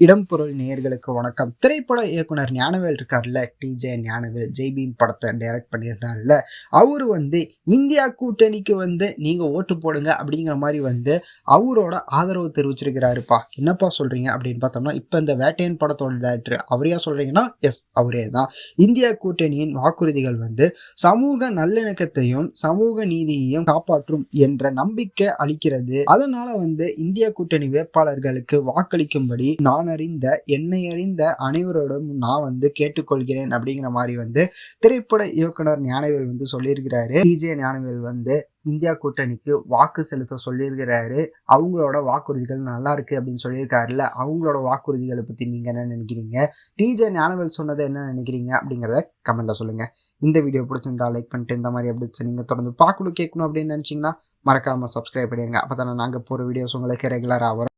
இடம்பொருள் நேயர்களுக்கு வணக்கம். திரைப்பட இயக்குனர் ஞானவேல் இருக்கார்ல டிஜே ஞானவேல். ஜெய்பீம் படத்தை டைரக்ட் பண்ணியிருந்தார்ல. அவர் வந்து இந்தியா கூட்டணிக்கு வந்து நீங்க ஓட்டு போடுங்க அப்படிங்கிற மாதிரி வந்து அவரோட ஆதரவு தெரிவிச்சிருக்கிறாருப்பா. என்னப்பா சொல்றீங்க அப்படின்னு பார்த்தோம்னா இப்போ இந்த வேட்டையன் படத்தோட டேரக்டர் அவரையா சொல்றீங்கன்னா எஸ் அவரே தான் இந்தியா கூட்டணியின் வாக்குறுதிகள் வந்து சமூக நல்லிணக்கத்தையும் சமூக நீதியையும் காப்பாற்றும் என்ற நம்பிக்கை அளிக்கிறது. அதனால வந்து இந்தியா கூட்டணி வேட்பாளர்களுக்கு வாக்களிக்கும்படி நான் அறிந்த என்னை அறிந்த அனைவரோடும் நான் வந்து கேட்டுக்கொள்கிறேன் அப்படிங்கிற மாதிரி வந்து திரைப்பட இயக்குனர் ஞானவேல் வந்து சொல்லியிருக்கிறாரு. டிஜே ஞானவேல் வந்து இந்தியா கூட்டணிக்கு வாக்கு செலுத்த சொல்லியிருக்கிறாரு. அவங்களோட வாக்குறுதிகள் நல்லா இருக்கு அப்படின்னு சொல்லியிருக்காருல்ல. அவங்களோட வாக்குறுதிகளை பத்தி நீங்க என்ன நினைக்கிறீங்க? டிஜே ஞானவேல் சொன்னதை என்ன நினைக்கிறீங்க அப்படிங்கிறத கமெண்ட்ல சொல்லுங்க. இந்த வீடியோ பிடிச்சிருந்தா லைக் பண்ணிட்டு இந்த மாதிரி அப்டேட்ஸ் நீங்க தொடர்ந்து பார்க்கணும் கேட்கணும் அப்படின்னு நினைச்சீங்கன்னா மறக்காம சப்ஸ்கிரைப் பண்ணிடுங்க. அப்போ தானே நாங்கள் போகிற வீடியோஸ் உங்களுக்கு ரெகுலராக வரும்.